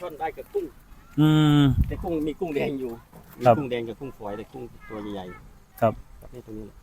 ช่อนได้กับกุ้งอืม แต่กุ้งมีกุ้งแดงอยู่มีครับกุ้งแดงกับกุ้งฝอยแต่กุ้งตัวใหญ่ๆครับประเภทตัวนี้แหละ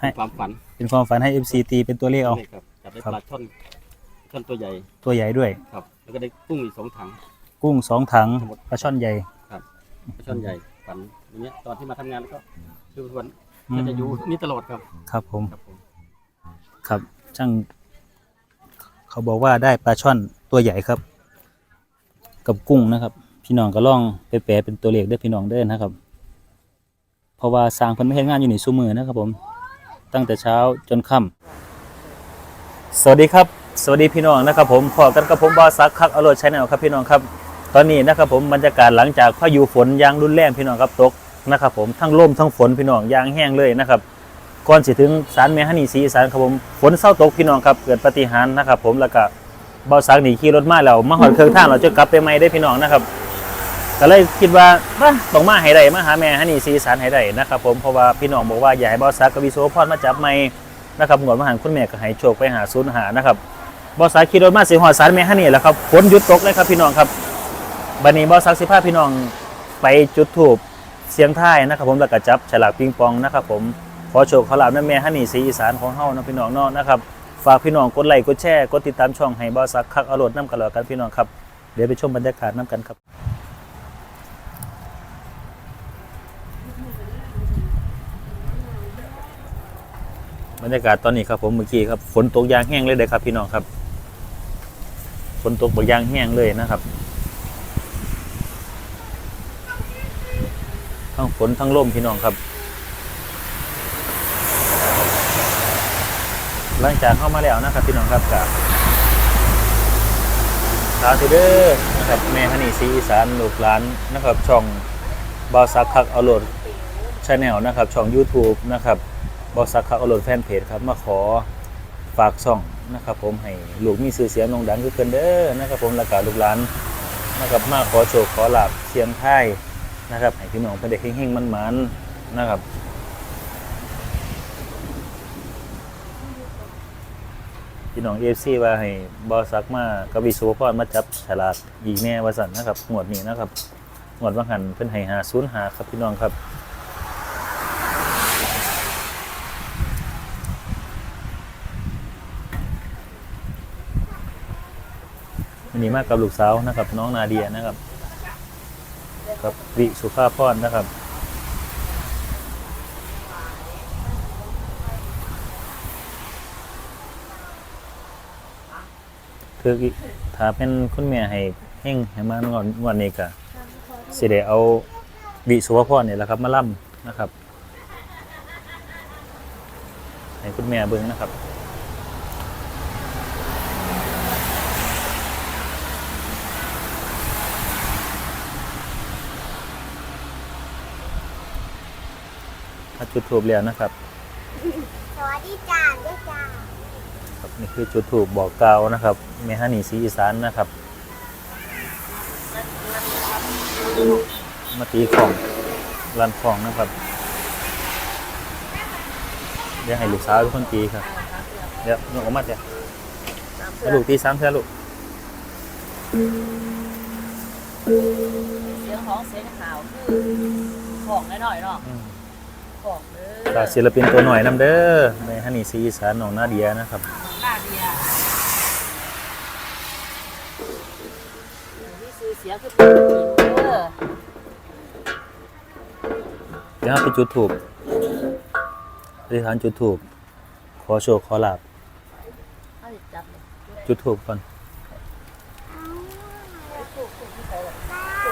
ให้เป็นความฝันเป็นความฝันให้ FC ตีเป็นตัวเลขเอา นี่ครับจับได้ครับ ปลาช่อนช่อนตัวใหญ่ตัวใหญ่ด้วย ครับ แล้วก็ได้กุ้งอีกสองถัง กุ้งสองถังทั้งหมด ปลาช่อนใหญ่ปลาช่อนใหญ่ฝันอย่างเงี้ยตอนที่มาทำงานแล้วก็คือวันอืก็มจะอยู่นี่ตลอดครับครับผมครับผมครับช่าง เขาบอกว่าได้ปลาช่อนตัวใหญ่ครับ กับกุ้งนะครับ พี่น้องก็ลองไปแปลเป็นตัวเลขได้อพี่น้องเด้อนะครับ เพราะว่าสร้างเพิ่นไม่เฮ็ดงานอยู่นี่ซุมือนะครับ ผม ตั้งแต่เช้าจนค่ำสวัสดีครับ สวัสดีพี่น้องนะครับ ผมพอกันกับผมบอสักคักอโรดชแนลครับพี่น้องครับ ตอนนี้นะครับผมบรรยากาศหลังจากพายุฝนยางรุนแรงพี่น้องครับตกนะครับ ผมทั้งลมทั้งฝนพี่น้องยางแห้งเลยนะครับก่อนสิถึงสารแม่ฮันนี่สีสานครับผมฝนเศร้าตกพี่น้องครับเกิดปฏิหารนะครับ ผมแล้วก็ เบาสักหนีขี่รถมาแล้วมาหอดเครื่องท่างเราจะกลับไปใหม่ได้พี่น้องนะครับก็เลยคิดว่าบ้าต้องมาให้ได้มาหาแม่ฮันนี่สีอีสานให้ได้นะครับ ผมเพราะว่าพี่น้องบอกว่าอยากให้เบาสักกับวิโซพรมาจับไม่นะครับงวดมาหันคุณแม่ก็ให้โชคไปหาศูนย์หานะครับบาสักขี่รถมาสิหอดสารแม่ฮันนี่แหล้วครับฝนหยุดตกเลยครับพี่น้องครับบัดนี้บาสักสิพาพี่น้องไปจุดถูปเสียงท้ายนะครับ ผมแล้วก็จับฉลากปิงปองนะครับ ผมขอโชคขอลาบนั่นแม่ฮันนี่สีอีสานของเฮานะพี่น้องเนาะนะครับ ฝากพี่น้องกดไลค์กดแชร์กดติดตามช่องให้บ่าวสักคักอรรถน้ำกันแล้วกันพี่น้องครับเดี๋ยวไปชมบรรยากาศน้ำกันครับบรรยากาศตอนนี้ครับผมเมื่อกี้ครับฝนตกยางแห้งเลยเด้ครับ พี่น้องครับฝนตกบกยางแห้งเลยนะครับ ทั้งฝนทั้งลมพี่น้องครับ หลังจากเข้ามาแล้วนะครับพี่น้องครับกับสาธุเด้อนะครับแม่ฮันนี่ซีอีสานลูกหลานนะครับช่องบอสักคักเอาโหลดชาแนลนะครับช่อง YouTube นะครับบอสักคักเอาโหลดแฟนเพจครับมาขอฝากช่องนะครับผมให้ลูกมีชื่อเสียงโด่งดังคือเพิ่นเด้อนะครับผมและกาลูกหลานนะครับมาขอโชคขอลาบเชียงไทยนะครับให้พี่น้องเพิ่นได้เฮงๆมันๆนะครับ พี่น้องเอฟซีว่าให้บอสักมากับวิสุวพรมาจับฉลากอีกแน่วาสันนะครับหมวดนี้นะครับหมวดว่างหันเพิ่นให้หาศูนย์หาครับพี่น้องครับวันนี้มากับลูกสาวนะครับ น้องนาเดียนะครับ กับวิสุภาพรนะครับ คือถ้าเป็นคุณแม่ให้เฮงให้มางอนงอนนี้ก็สิได้เอาวิสุภพรเนี่ยแหละครับ มาล่ำนะครับ ให้คุณแม่เบิ่งนะครับถ้าจุดทูบแล้วนะครับ สวัสดีจ้าด้วยจ้า ครับ นี่คือจุดถูกบอกกล่าวนะครับเมฮันีสีอีสานนะครับ มาตีของรันของนะครับเดี๋ยวให้ลูกสาวเป็นคนตีครับ เดี๋ยวลูกออกมาเดี๋ยวให้ลูกตีสามเท่าลูกเสียงของเสียงข่าวคือของหน่อยๆเนาะอืมของเด้อฝากศิลปินตัวหน่อยน้ำเด้อเมฮันีสีอีสานของนาเดียนะครับ หน้าเดียนี่ ซื้อเสียคือเป็นกินเด้อเดี๋ยวเราไปจุดถูกอธิษฐานจุดถูก ขอโชคขอลาบเอาสิจับเลยจุดถูกก่อน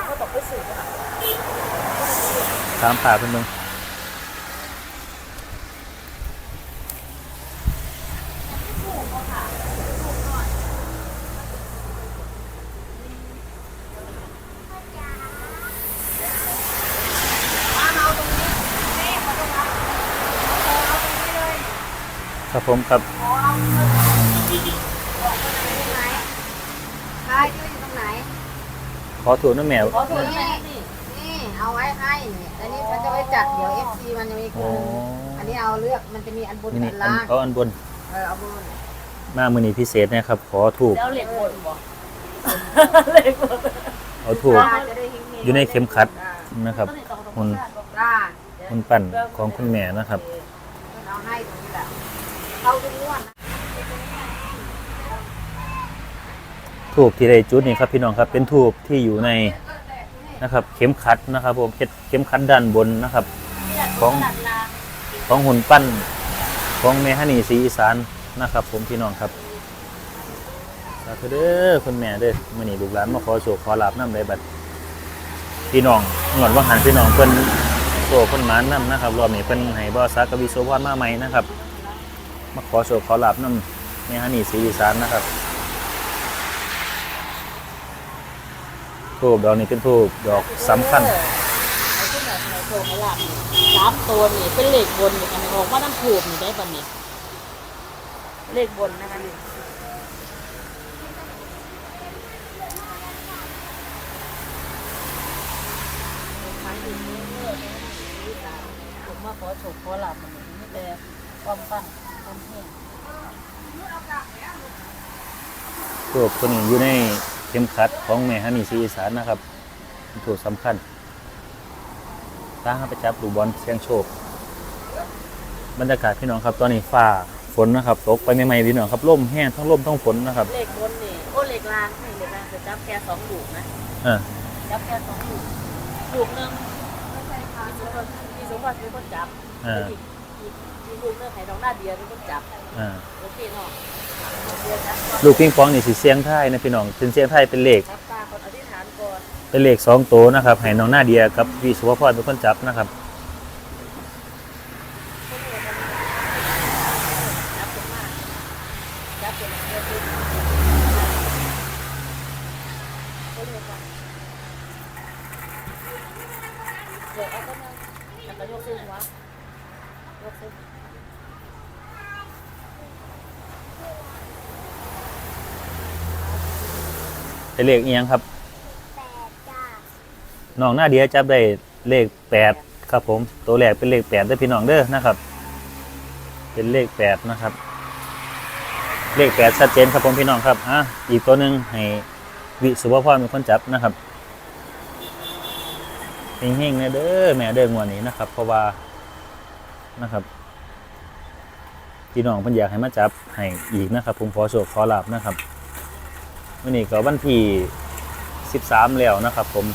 เขาต้องไปซื้อค่ะตามผ่าเป็นมึง ครับผมครับใช่ที่อยู่ตรงไหน ขอถูกน้ำแมวขอถูกนี่นี่นี่เอาไว้ให้นี่อันนี้มันจะไว้จัดเดี๋ยว FC มันจะมีคืโอ้นอันนี้เอาเลือกมันจะมีอันบนนี่อันี่นอันล่างเอาอันบนเออเอาบนมามือนี้พิเศษนะครับ ขอถูกแล้วเหล็กบนบ่เลขบนเอาถูกจ้าจะได้เฮงๆอยู่ในเข็มขัด นะครับหุ่นจ้าหุ่นปั้นของคุณแม่นะครับ เอาให้ตรงนี้แหละ เข้าทุกงวดนะทูบที่ได้จุดนี่ครับพี่น้องครับเป็นทูบที่อยู่ในนะครับเข็มขัดนะครับผมเข็มเข็มขัดด้านบนนะครับ ของของหุ่นปั้นของแม่ฮันนี่สีอีสานนะครับ ผมพี่น้องครับสาธุเด้อคุณแม่เด้อมื้อนี้ลูกหลานมาขอโชคขอลาบนำได้บัดพี่น้องงวดว่าหันพี่น้องเพิ่นโชคเพิ่นหมานนํนะครับรอบนี้เพิ่นให้บ่ซักกบิโสพรมาใหม่นะครับ มาขอโชคขอลาบนำแม่ฮันนี่สีอีสานนะครับทูบดอกนี้เป็นทูบดอกสำคัญไอ้ที่แบบในโชว์เขาหลับนี่สามตัวนี่เป็นเลขบนนี่อันนี้ออกมาน้ำถูกนี่ได้ปะนี่เลขบนนะคะนี่ผมมาขอโชคขอหลับมันนี่แต่ความปั้น ความเพียรทูบตัวนี้อยู่ในเข็มขัดของแม่ฮันนี่สีอีสานนะครับเป็นทูบสำคัญถ้าหาไปจับลูกบอลเสียงโชคบรรยากาศพี่น้องครับ ตอนนี้ฟ้าฝนนะครับตกไปใหม่ๆพี่น้องครับลมแห้งทั้งลมทั้งฝนนะครับเลขบนนี่โอ้เลขล่างนี่เลขล่างจะจับแค่สองลูกนะเออจับแค่สองลูกลูกหนึ่งพี่สมบัติพี่สมบัติเป็นคนจับเอออี กอีกอีกลูกหนึงให้น้องหน้าเดียเป็นคนจับเออโอเคเนาะเดียจับก่อนลูกปิงปองนี่สิเสียงไทายนะพี่น้องเป็นเสียงไทายเป็นเลข จับตาคนอธิษฐานก่อนเป็นเลขสองตัวนะครับให้น้องหน้าเดียกับพี่สุภพรเป็นคนจับนะครับจับขึ้นมาจับขึ้นมาเดียวขึ้นก็เลยว่าเดี๋ยวเอาก็มาแล้วก็ยกขึ้นหัว ยกขึ้นเป็นเลขเอียงครับน้องหน้าเดียจับได้เลขแปดครับผม ตัวแรกเป็นเลขแปดได้อพี่น้องเด้อนะครับ เป็นเลขแปดนะครับ เลขแปดชัดเจนครับผมพี่น้องครับอะอีกตัวหนึ่งให้วิสุภพรเป็นคนจับนะครับเฮงๆนะเด้อแม่เด้องวดนี้นะครับ เพราะว่า นะครับพี่น้องเพิ่นอยากให้มาจับให้อีกนะครับ ผมขอโชคขอลาบนะครับวันนี้ก็วันที่13 แล้วนะครับ ผม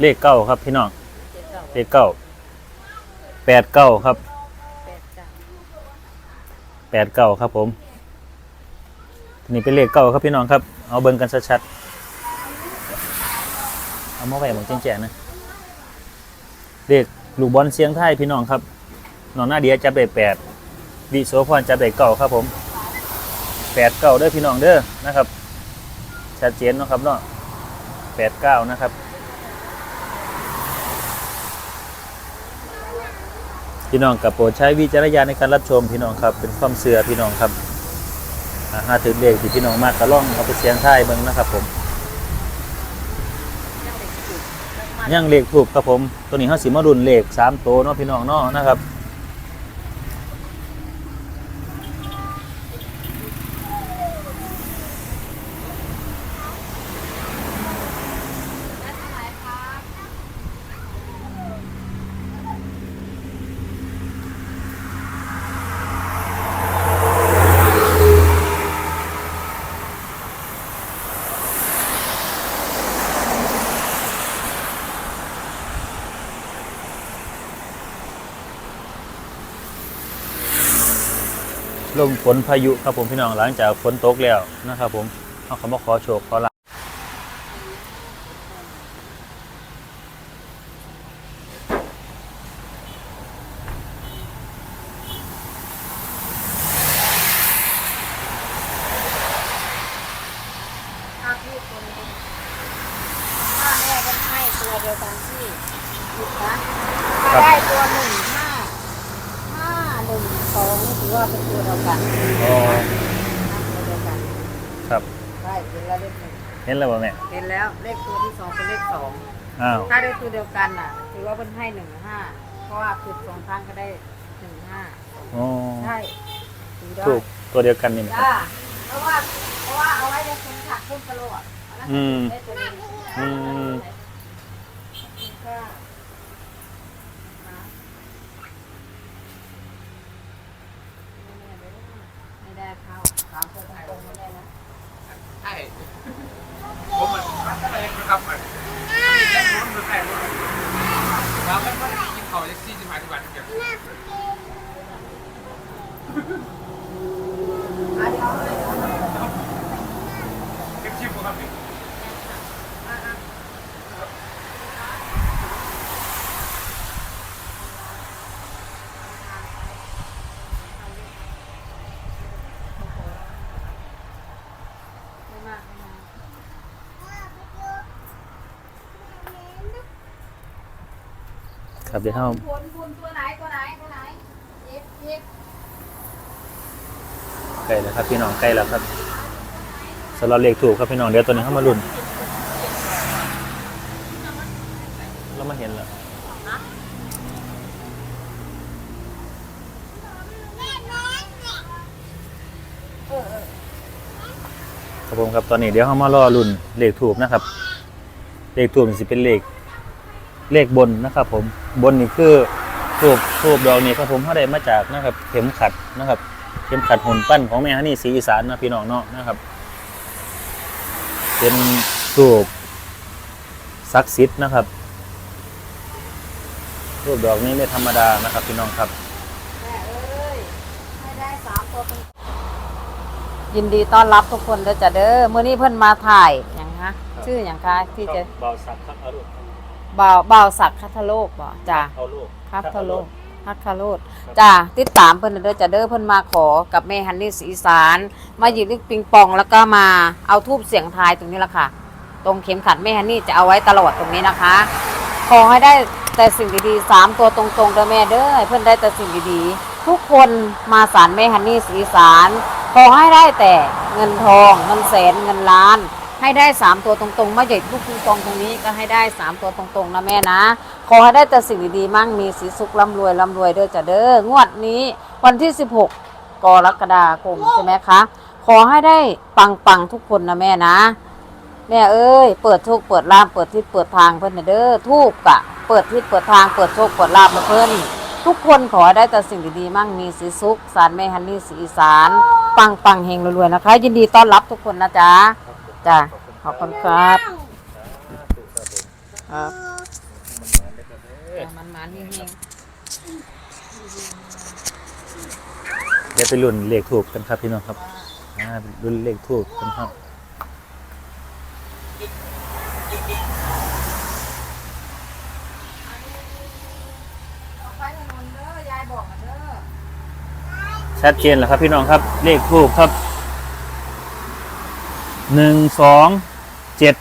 เลขเก้าครับพี่น้องเลขเก้าแปดเก้าครับแปดจ้ะแปดเก้าครับผมนี่เป็นเลขเก้าครับพี่น้องครับ เอาเบิ่งกันชัดๆ เอามาไว้หมองแจ้งๆนะเลขลูกบอลเสียงไทยพี่น้องครับน้องหน้าเดียจับได้แปดวิโสพรจับได้เก้าครับผมแปดเก้าเด้อพี่น้องเด้อนะครับชัดเจนเนาะครับเนาะแปดเก้านะครับพี่น้องกับโปรดใช้วิจารณญาณในการรับชมพี่น้องครับ เป็นความเสื่อพี่น้องครับอ่าหาถึงเลขที่พี่น้องมากก็ล่องเอาไปเสียงท้ายเบิ่งนะครับผม ยังเด็กถูกแล้วมาย่างเลขถูกครับผม ตัวนี้เขาสิมารุนเลขสามตัวเนาะพี่น้องเนาะนะครับ ลมฝนพายุครับผมพี่น้องหลังจากฝนตกแล้วนะครับผมเขาขอมาขอโชคขอลาพี่คนนี้ถ้าแม่ก็ให้ตัวเดียวกันที่ถูกนะถ้าได้ตัวหนึ่งห้าห้าหนึ่งสองนี่ถือว่าเป็นตัวเดียวกัน อ๋อ ตัวเดียวกัน ครับ ใช่เป็นแล้วเลขหนึ่ง เห็นแล้วบ่แม่เห็นแล้วเลขตัวที่สองเป็นเลขสองอ้าวถ้าได้ตัวเดียวกันน่ะถือว่าเป็นให้หนึ่งห้าเพราะว่าผิดสองครั้งก็ได้หนึ่งห้าสองอ๋อใช่ถือได้ถูกตัวเดียวกันนี่นะจ้าเพราะว่าเพราะว่าเอาไว้ในเข็มขัดพุ่มกระโหลกอันนั้นอืม ได้ตัวนี้อืมก็ไม่ได้เข้าถามตัวตรงๆไม่ได้นะ ใช่ผมมันมันอะไรนะครับมันแค่นู้นมันแค่นู้นเราไม่ค่อยได้กินข้าวเล็กซี่ที่มาที่บ้านเดียว อะเดี๋ยวเอาเลย เล็กชิม ครับพี่อะอะไม่มากไม่มากครับเดี๋ยวเราผลคุณตัวไหนตัวไหนตัวไหนเย็บเย็บ ใกล้แล้วครับพี่น้องใกล้แล้วครับสำหรับเลขถูกครับพี่น้องเดี๋ยวตัวนี้เข้ามาลุ้นเรามาเห็นแล้วครับผมครับตอนนี้เดี๋ยวเข้ามารอลุ้นเลขถูกนะครับ เลขถูกนี่สิเป็นเลขเลขบนนะครับ ผมบนนี่คือทูบทูบดอกนี้ครับผมเขาได้มาจากนะครับ เข็มขัดนะครับ เข็มขัดหุ่นปั้นของแม่ฮันนี่สีอีสานนะพี่น้องเนาะนะครับ เป็นทูบซักซิดนะครับทูบดอกนี้ไม่ธรรมดานะครับ พี่น้องครับแม่เอ้ยให้ได้สามตัวเป็นยินดีต้อนรับทุกคนเด้อจ้ะเด้อมื้อนี้เพิ่นมาถ่ายหยังคะชื่อหยังคะที่จะเบาสักครับเอาลูกบ่าวบ่าวศักดิ์คัทโลกบ่จ้ะเอาลูกคัทโลก คัทโลกจ้ะติดตามเพิ่นเด้อจ้ะเด้อเพิ่นมาขอกับแม่ฮันนี่ศรีสานมาหยิบลูกปิงปองแล้วก็มาเอาทูบเสียงทายตรงนี้ละค่ะ ตรงเข็มขัดแม่ฮันนี่จะเอาไว้ตลอดตรงนี้นะคะ ขอให้ได้แต่สิ่งดีๆสามตัวตรงๆเด้อแม่เด้อเพื่อนได้แต่สิ่งดีๆทุกคนมาสารแม่ฮันนี่สีสารขอให้ได้แต่เงินทองเงินแสนเงินล้าน ให้ได้สามตัวตรงๆมาใหญ่ลูกปิงปองตรงนี้ก็ให้ได้สามตัวตรงๆนะแม่นะ ขอให้ได้แต่สิ่งดีๆมั่งมีสีสุขร่ำรวยร่ำรวยเด้อจ้ะเด้องวดนี้วันที่ 16 กรกฎาคมใช่ไหมคะ ขอให้ได้ปังๆทุกคนนะแม่นะแม่เอ้ยเปิดโชคเปิดลาบเปิดทิศเปิดทางเพิ่นน่ะเด้อทูบกะ เปิดทิศเปิดทางเปิดโชคเปิดลาบมาเพิ่นทุกคนขอให้ได้แต่สิ่งดีๆมั่งมีสีสุขสารแม่ฮันนี่สีอีสาน ปังปังๆเฮงรวยๆนะคะ ยินดีต้อนรับทุกคนนะจ๊ะจ้ะขอบคุณครับครับ มันมันๆเฮงเดี๋ยวไปลุ้นเลขถูกกันครับพี่น้องครับอ่าลุ้นเลขถูกกันครับๆไปถนนเด้อยายบอกมาเด้อ ชัดเจนแล้วครับพี่น้องครับ เลขถูกครับหนึ่งสองเจ็ด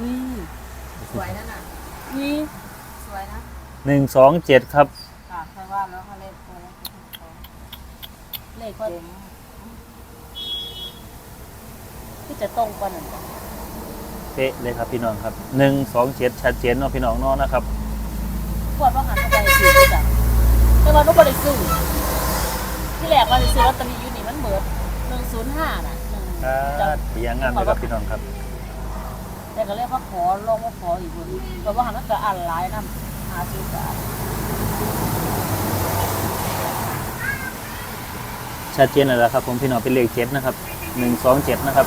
นี่สวยนั่นน่ะ นี่ สวยนะ หนึ่งสองเจ็ดครับ ค่ะใครว่าแล้วเขาเล่นตัวแล้วเลขก็เจ๋งที่จะตรงกันนั่นจ้ะเป๊ะเลยครับพี่น้องครับหนึ่งสองเจ็ดชัดเจนเนาะพี่น้องเนาะนะครับพวดว่าหันเข้าไปถือจ้ะแต่ว่าก็บ่ได้ซื้อที่แรกว่าจะซื้อลอตเตอรี่อยู่นี่มันเบิด105น่ะหนึ่งคจ้ะรับเสียงงานเลยครับพี่น้องครับ แต่ก็เรียกว่าขอลองว่าขออีกคนเพราะว่าหันมันก็อ่านหลายนำ หาซื้อกันชัดเจนแล้วล่ะครับ ผมพี่น้องเป็นเลขเจ็ดนะครับหนึ่งสองเจ็ดนะครับ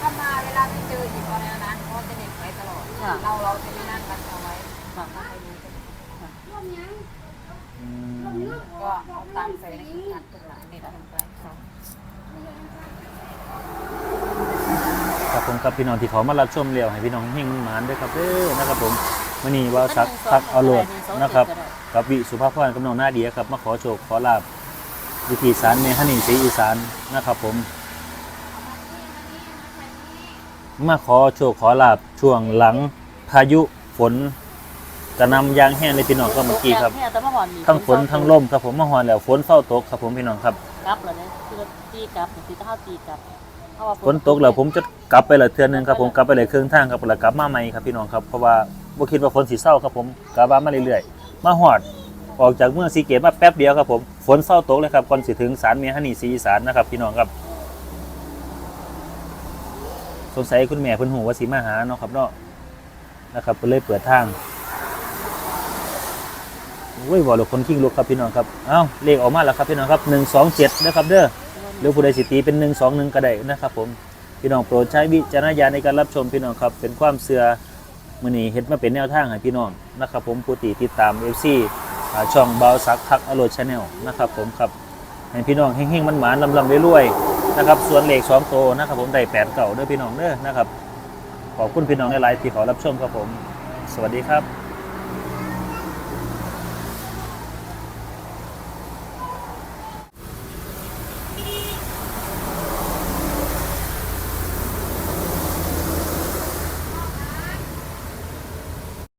ถ้ามาเวลาที่เจออีกตอนนี้นะเขาจะเด็กไว้ตลอดเราเราจะไม่นั่งกันเอาไว้ฝากมาให้ดูกันก็เอาตังค์ใส่ในขันขันตุกหลานนี่แหละทำไปค่ะ ครับผมครับพี่น้องที่เขามารับชมเรียวให้พี่น้องเฮงหมานด้วยครับเด้อนะครับผมมื่อนี้ว่าสักพักเอาโหลดนะครับกับวิสุภาพรกำนองหน้าเดียครับมาขอโชคขอลาบวิธีสารเมฮันนี่สีอีสานนะครับผม มาขอโชคขอลาบช่วงหลังพายุฝนกระหนำอยางแห้งเลยพี่น้องก็เมื่อกี้ครับแแต่เมื่อก่อนนี่ทั้งฝนทั้งลมครับผมมาหอนแล้วฝนเฝ้าตกครับผมพี่น้องครับกลับเลยเนี่ยคือตีกลับตีเท่าตีกลับเพราะว่าฝนตกแล้วผมจะ กลับไปละเทือนหนึงครับผมกลับไปเลยเครื่องทางครับแล้วกลับมาใหม่ครับพี่น้องครับเพราะว่าบ่คิดว่าฝนสิเศร้าครับผมกลับมามาเรื่อยๆมาหอดออกจากเมืองสีเกตมาแป๊บเดียวครับผมฝนเศร้าตกเลยครับก่อนสิถึงสารเมียฮันนี่สีอีสานนะครับพี่น้องครับ สงสัยคุณแม่เพิ่นหูว่าสีมาหาเนาะครับเนาะนะครับเพิ่นเลยเปิดทางโอ้ยบอกเลยคนขิงลุกครับพี่น้องครับเอ้าเลขออกมาแล้วครับพี่น้องครับหนึ่งสองเจ็ดนะครับเด้อหรือผู้ใดสิตีเป็นหนึ่งสองหนึ่งก็ได้นะครับผม พี่น้องโปรดใช้วิจารณญาณในการรับชมพี่น้องครับ เป็นความเสื่อมือนี้เฮ็ดมาเป็นแนวทางให้พี่น้องนะครับผมผู้ติติดตามเอฟซีอ่าช่องเบาซักทักอโรชแนลนะครับผมครับให้พี่น้องเฮงๆมันหมานลำลำรวยๆนะครับส่วนเหลขสองโตนะครับผมได้แปดเก่าเด้อพี่น้องเด้อนะครับขอบคุณพี่น้องหลายๆที่ขอรับชมครับผม สวัสดีครับ